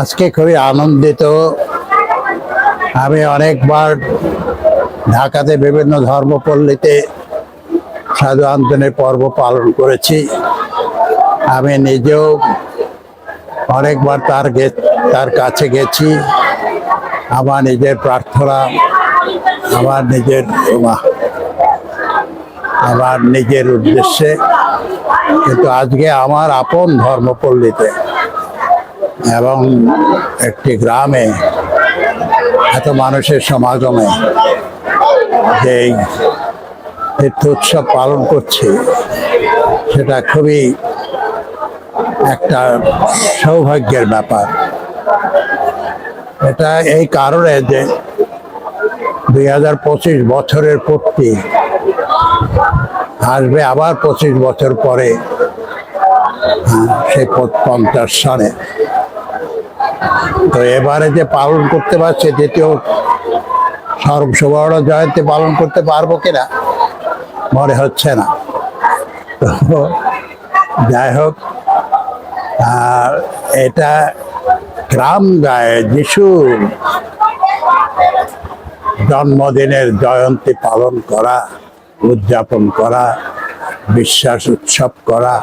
আজকে খুবই আনন্দিত। আমি অনেকবার ঢাকাতে বিভিন্ন ধর্মপল্লীতে সাধু আন্দোলনের পর্ব পালন করেছি। আমি নিজেও অনেকবার তার তার কাছে গেছি। আমার নিজের প্রার্থনা, আমার নিজের আমার নিজের উদ্দেশ্যে। কিন্তু আজকে আমার আপন ধর্মপল্লীতে এবং একটি গ্রামে এত মানুষের সমাগমে যে এই তীর্থ উৎসব পালন করছি সেটা খুবই একটা সৌভাগ্যের ব্যাপার। এটা এই কারণে যে দুই হাজার পঁচিশ বছরের পূর্তি আসবে আবার পঁচিশ বছর পরে হ্যাঁ, সেই পঞ্চাশ সনে। তো এবারে যে পালন করতে পারছে, দ্বিতীয় সর্বসুবর্ণ জয়ন্তী পালন করতে পারব কিনা মনে হচ্ছে না। তো যাই হোক, আর এটা গ্রাম গায়ে যিশুর জন্মদিনের জয়ন্তী পালন করা, উদযাপন করা, বিশ্বাস উৎসব করা,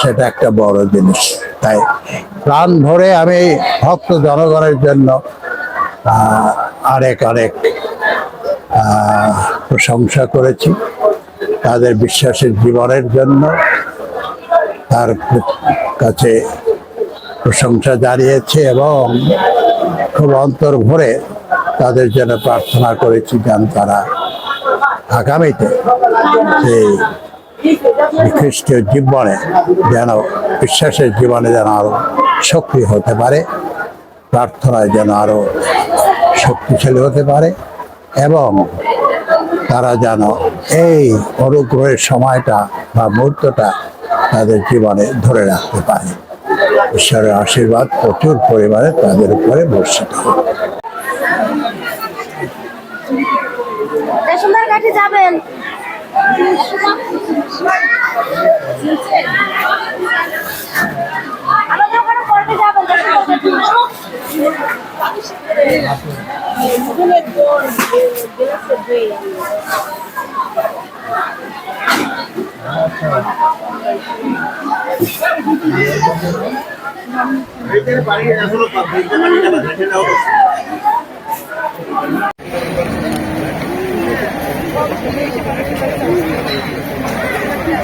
সেটা একটা বড় জিনিস। তাই প্রাণ ভরে আমি ভক্ত জনগণের জন্য অনেক অনেক প্রশংসা করেছি তাদের বিশ্বাসের জীবনের জন্য, তার কাছে প্রশংসা জানিয়েছি এবং খুব অন্তর ভরে তাদের জন্য প্রার্থনা করেছি যেন তারা আগামীতে সেই খ্রিস্টীয় জীবনে যেন, বিশ্বাসের জীবনে যেন আরও সক্রিয় হতে পারে, প্রার্থনায় যেন আরও শক্তিশালী হতে পারে, এবং তারা যেন এই অনুগ্রহের সময়টা বা মুহূর্তটা তাদের জীবনে ধরে রাখতে পারে। ঈশ্বরের আশীর্বাদ প্রচুর পরিমাণে তাদের উপরে বর্ষিত কাঠি যাবেন। আমাদের ওখানে